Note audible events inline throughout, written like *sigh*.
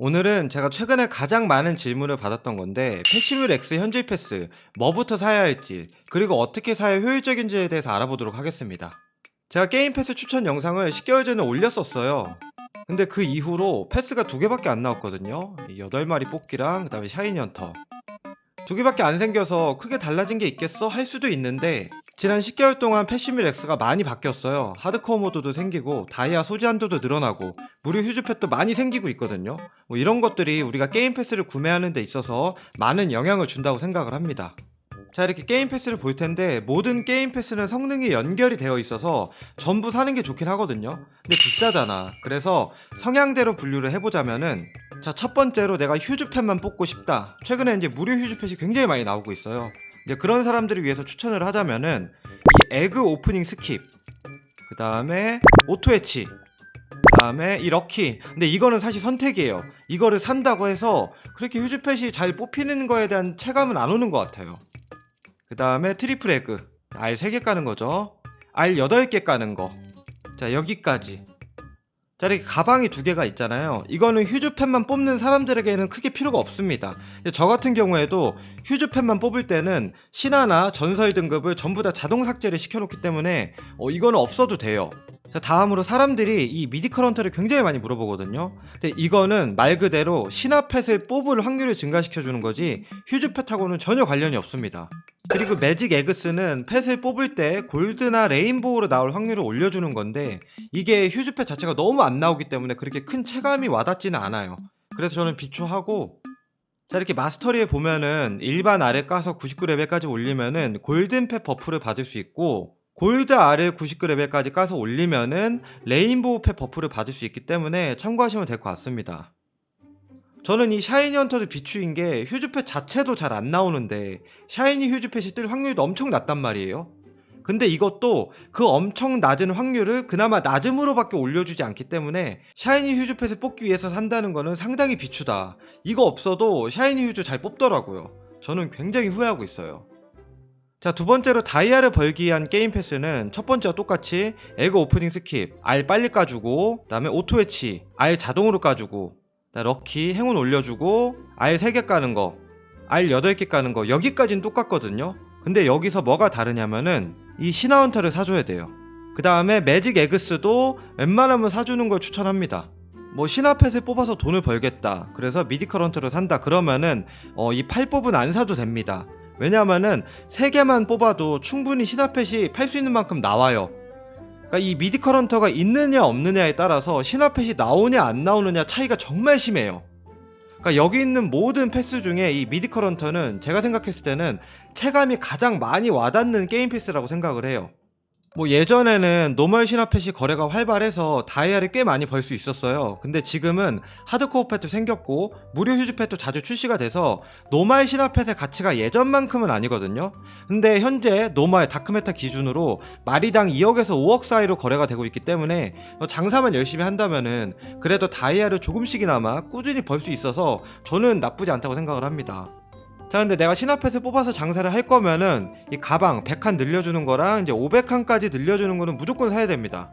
오늘은 제가 최근에 가장 많은 질문을 받았던 건데 패시뮬 X 현질 패스 뭐부터 사야 할지 그리고 어떻게 사야 효율적인지에 대해서 알아보도록 하겠습니다. 제가 게임 패스 추천 영상을 10개월 전에 올렸었어요. 근데 그 이후로 패스가 두 개밖에 안 나왔거든요. 8마리 뽑기랑 그다음에 샤이니 헌터. 두 개밖에 안 생겨서 크게 달라진 게 있겠어 할 수도 있는데 지난 10개월 동안 패시밀 X가 많이 바뀌었어요. 하드코어 모드도 생기고 다이아 소지 한도도 늘어나고 무료 휴즈팻도 많이 생기고 있거든요. 뭐 이런 것들이 우리가 게임 패스를 구매하는 데 있어서 많은 영향을 준다고 생각을 합니다. 자 이렇게 게임 패스를 볼 텐데 모든 게임 패스는 성능이 연결이 되어 있어서 전부 사는 게 좋긴 하거든요. 근데 비싸잖아. 그래서 성향대로 분류를 해보자면은 자 첫 번째로 내가 휴즈팻만 뽑고 싶다. 최근에 이제 무료 휴즈팻이 굉장히 많이 나오고 있어요. 이제 그런 사람들을 위해서 추천을 하자면은 이 에그 오프닝 스킵, 그 다음에 오토 해치, 그 다음에 이 럭키. 근데 이거는 사실 선택이에요. 이거를 산다고 해서 그렇게 휴즈팻이 잘 뽑히는 거에 대한 체감은 안 오는 것 같아요. 그 다음에 트리플 에그. 알 3개 까는 거죠. 알 8개 까는 거. 자, 여기까지. 자, 이렇게 가방이 두 개가 있잖아요. 이거는 휴즈팻만 뽑는 사람들에게는 크게 필요가 없습니다. 저 같은 경우에도 휴즈팻만 뽑을 때는 신화나 전설 등급을 전부 다 자동 삭제를 시켜놓기 때문에 어, 이거는 없어도 돼요. 자, 다음으로 사람들이 이 미디 커런트를 굉장히 많이 물어보거든요. 근데 이거는 말 그대로 신화 펫을 뽑을 확률을 증가시켜주는 거지 휴즈 펫하고는 전혀 관련이 없습니다. 그리고 매직 에그스는 펫을 뽑을 때 골드나 레인보우로 나올 확률을 올려주는 건데 이게 휴즈 펫 자체가 너무 안 나오기 때문에 그렇게 큰 체감이 와닿지는 않아요. 그래서 저는 비추하고 자 이렇게 마스터리에 보면은 일반 알을 까서 99레벨까지 올리면은 골든 펫 버프를 받을 수 있고 골드 알을 99레벨까지 까서 올리면은 레인보우 펫 버프를 받을 수 있기 때문에 참고하시면 될 것 같습니다. 저는 이 샤이니 헌터도 비추인 게 휴즈팻 자체도 잘 안 나오는데 샤이니 휴즈팻이 뜰 확률도 엄청 낮단 말이에요. 근데 이것도 그 엄청 낮은 확률을 그나마 낮음으로밖에 올려주지 않기 때문에 샤이니 휴즈팻을 뽑기 위해서 산다는 거는 상당히 비추다. 이거 없어도 샤이니 휴즈 잘 뽑더라고요. 저는 굉장히 후회하고 있어요. 자, 두 번째로 다이아를 벌기 위한 게임 패스는 첫 번째와 똑같이 에그 오프닝 스킵, 알 빨리 까주고, 그 다음에 오토 해치, 알 자동으로 까주고, 럭키 행운 올려주고, 알 3개 까는 거, 알 8개 까는 거, 여기까지는 똑같거든요. 근데 여기서 뭐가 다르냐면은 이 신화헌터를 사줘야 돼요. 그 다음에 매직 에그스도 웬만하면 사주는 걸 추천합니다. 뭐 신화펫을 뽑아서 돈을 벌겠다. 그래서 미디컬 헌터를 산다. 그러면은 어, 이 팔법은 안 사도 됩니다. 왜냐면은 세 개만 뽑아도 충분히 신화펫이 팔 수 있는 만큼 나와요. 그러니까 이 미디컬 헌터가 있느냐 없느냐에 따라서 신화펫이 나오냐 안 나오느냐 차이가 정말 심해요. 그러니까 여기 있는 모든 패스 중에 이 미디컬 헌터는 제가 생각했을 때는 체감이 가장 많이 와닿는 게임 패스라고 생각을 해요. 뭐 예전에는 노멀 신화펫이 거래가 활발해서 다이아를 꽤 많이 벌 수 있었어요. 근데 지금은 하드코어 펫도 생겼고 무료 휴즈 펫도 자주 출시가 돼서 노멀 신화펫의 가치가 예전만큼은 아니거든요. 근데 현재 노멀 다크메타 기준으로 마리당 2억에서 5억 사이로 거래가 되고 있기 때문에 장사만 열심히 한다면은 그래도 다이아를 조금씩이나마 꾸준히 벌 수 있어서 저는 나쁘지 않다고 생각을 합니다. 자 근데 내가 신화펫을 뽑아서 장사를 할 거면은 이 가방 100칸 늘려주는 거랑 이제 500칸까지 늘려주는 거는 무조건 사야 됩니다.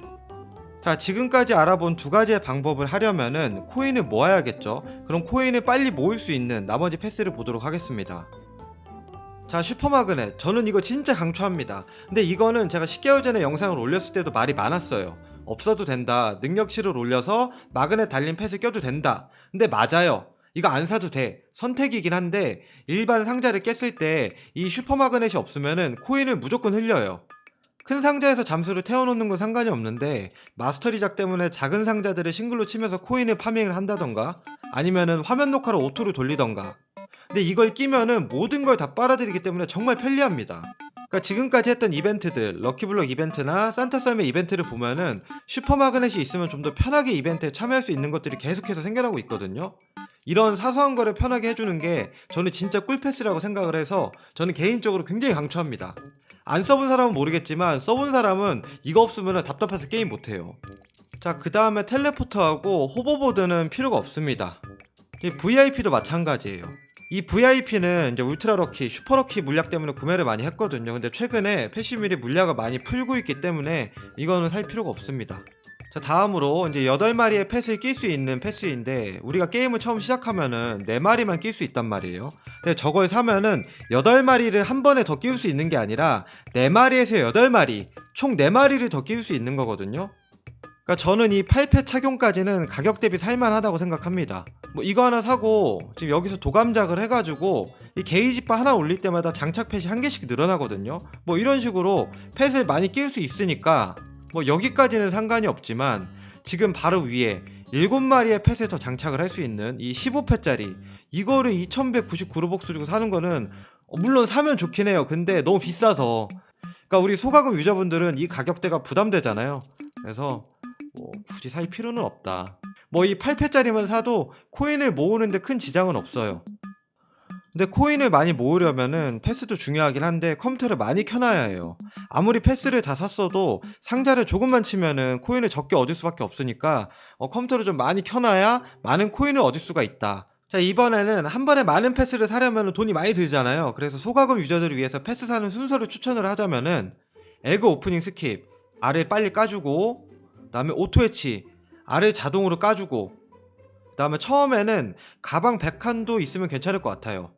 자 지금까지 알아본 두 가지의 방법을 하려면은 코인을 모아야겠죠. 그럼 코인을 빨리 모을 수 있는 나머지 패스를 보도록 하겠습니다. 자 슈퍼마그넷 저는 이거 진짜 강추합니다. 근데 이거는 제가 10개월 전에 영상을 올렸을 때도 말이 많았어요. 없어도 된다. 능력치를 올려서 마그넷 달린 펫을 껴도 된다. 근데 맞아요. 이거 안 사도 돼. 선택이긴 한데 일반 상자를 깼을 때 이 슈퍼마그넷이 없으면은 코인을 무조건 흘려요. 큰 상자에서 잠수를 태워놓는 건 상관이 없는데 마스터리작 때문에 작은 상자들을 싱글로 치면서 코인을 파밍을 한다던가 아니면은 화면 녹화로 오토로 돌리던가 근데 이걸 끼면은 모든 걸 다 빨아들이기 때문에 정말 편리합니다. 그러니까 지금까지 했던 이벤트들, 럭키블럭 이벤트나 산타 썰매 이벤트를 보면은 슈퍼마그넷이 있으면 좀 더 편하게 이벤트에 참여할 수 있는 것들이 계속해서 생겨나고 있거든요. 이런 사소한 거를 편하게 해주는 게 저는 진짜 꿀패스라고 생각을 해서 저는 개인적으로 굉장히 강추합니다. 안 써본 사람은 모르겠지만 써본 사람은 이거 없으면 답답해서 게임 못해요. 자, 그 다음에 텔레포터하고 호버보드는 필요가 없습니다. 이 VIP도 마찬가지예요. 이 VIP는 이제 울트라 럭키, 슈퍼 럭키 물약 때문에 구매를 많이 했거든요. 근데 최근에 패시밀이 물약을 많이 풀고 있기 때문에 이거는 살 필요가 없습니다. 자, 다음으로 이제 8마리의 펫을 낄 수 있는 패스인데 우리가 게임을 처음 시작하면은 4마리만 낄 수 있단 말이에요. 근데 저걸 사면은 8마리를 한 번에 더 끼울 수 있는 게 아니라 4마리에서 8마리, 총 4마리를 더 끼울 수 있는 거거든요. 그러니까 저는 이 8패 착용까지는 가격 대비 살만하다고 생각합니다. 뭐 이거 하나 사고 지금 여기서 도감작을 해가지고 이 게이지바 하나 올릴 때마다 장착 펫이 한 개씩 늘어나거든요. 뭐 이런 식으로 펫을 많이 끼울 수 있으니까 뭐 여기까지는 상관이 없지만 지금 바로 위에 7마리의 펫을 더 장착을 할 수 있는 이 15펫짜리 이거를 2199루벅스 주고 사는 거는 어, 물론 사면 좋긴 해요. 근데 너무 비싸서 그러니까 우리 소가금 유저분들은 이 가격대가 부담되잖아요. 그래서 뭐 굳이 살 필요는 없다. 뭐 이 8패짜리만 사도 코인을 모으는데 큰 지장은 없어요. 근데 코인을 많이 모으려면은 패스도 중요하긴 한데 컴퓨터를 많이 켜놔야 해요. 아무리 패스를 다 샀어도 상자를 조금만 치면은 코인을 적게 얻을 수밖에 없으니까 어, 컴퓨터를 좀 많이 켜놔야 많은 코인을 얻을 수가 있다. 자 이번에는 한 번에 많은 패스를 사려면 돈이 많이 들잖아요. 그래서 소가금 유저들을 위해서 패스 사는 순서를 추천을 하자면은 에그 오프닝 스킵 알을 빨리 까주고 그 다음에 오토 해치 알을 자동으로 까주고 그 다음에 처음에는 가방 100칸도 있으면 괜찮을 것 같아요.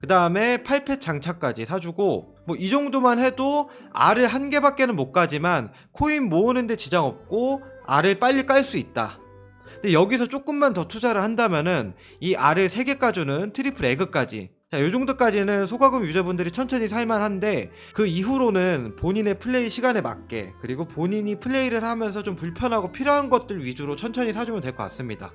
그 다음에 8펫 장착까지 사주고 뭐 이 정도만 해도 알을 한 개밖에는 못 가지만 코인 모으는데 지장 없고 알을 빨리 깔 수 있다. 근데 여기서 조금만 더 투자를 한다면은 이 알을 3개 까주는 트리플 에그까지 자, 요 정도까지는 소가금 유저분들이 천천히 살만한데 그 이후로는 본인의 플레이 시간에 맞게 그리고 본인이 플레이를 하면서 좀 불편하고 필요한 것들 위주로 천천히 사주면 될 것 같습니다.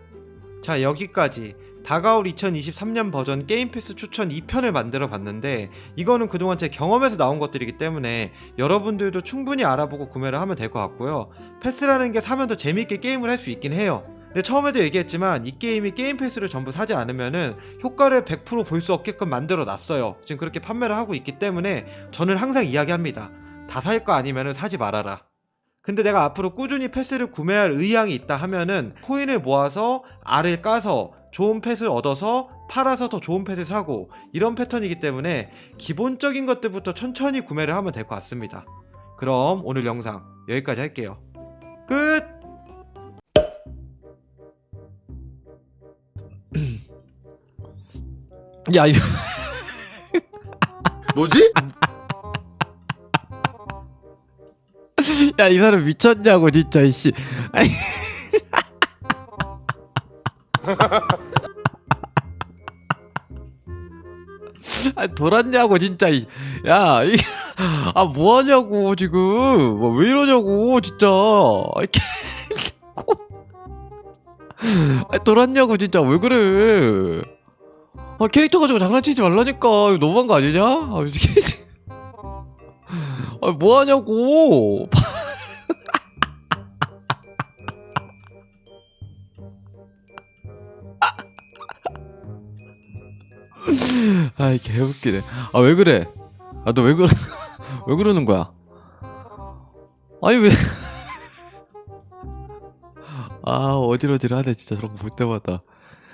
자 여기까지 다가올 2023년 버전 게임 패스 추천 2편을 만들어 봤는데 이거는 그동안 제 경험에서 나온 것들이기 때문에 여러분들도 충분히 알아보고 구매를 하면 될 것 같고요. 패스라는 게 사면 더 재밌게 게임을 할 수 있긴 해요. 근데 처음에도 얘기했지만 이 게임이 게임 패스를 전부 사지 않으면은 효과를 100%볼 수 없게끔 만들어 놨어요. 지금 그렇게 판매를 하고 있기 때문에 저는 항상 이야기합니다. 다 살 거 아니면은 사지 말아라. 근데 내가 앞으로 꾸준히 패스를 구매할 의향이 있다 하면은 코인을 모아서 알을 까서 좋은 펫을 얻어서 팔아서 더 좋은 펫을 사고 이런 패턴이기 때문에 기본적인 것들부터 천천히 구매를 하면 될 것 같습니다. 그럼 오늘 영상 여기까지 할게요. 끝! 야 이거. 뭐지? 야 이 사람 미쳤냐고 진짜 이씨. 아니. 아 돌았냐고 진짜 이- 야 이게 아 뭐하냐고 지금. 뭐왜 이러냐고 진짜. 아, 개- 아 돌았냐고 진짜. 왜 그래 아 캐릭터 가지고 장난치지 말라니까. 너무한 거 아니냐? 아 이게 *laughs* 아 뭐하냐고. *laughs* 아이 개웃기네. 아 왜 그래? 아 너 왜 그러 *laughs* 왜 그러는 거야? 아니 왜? 아 어지러지하네 진짜. 저런 거 볼 때마다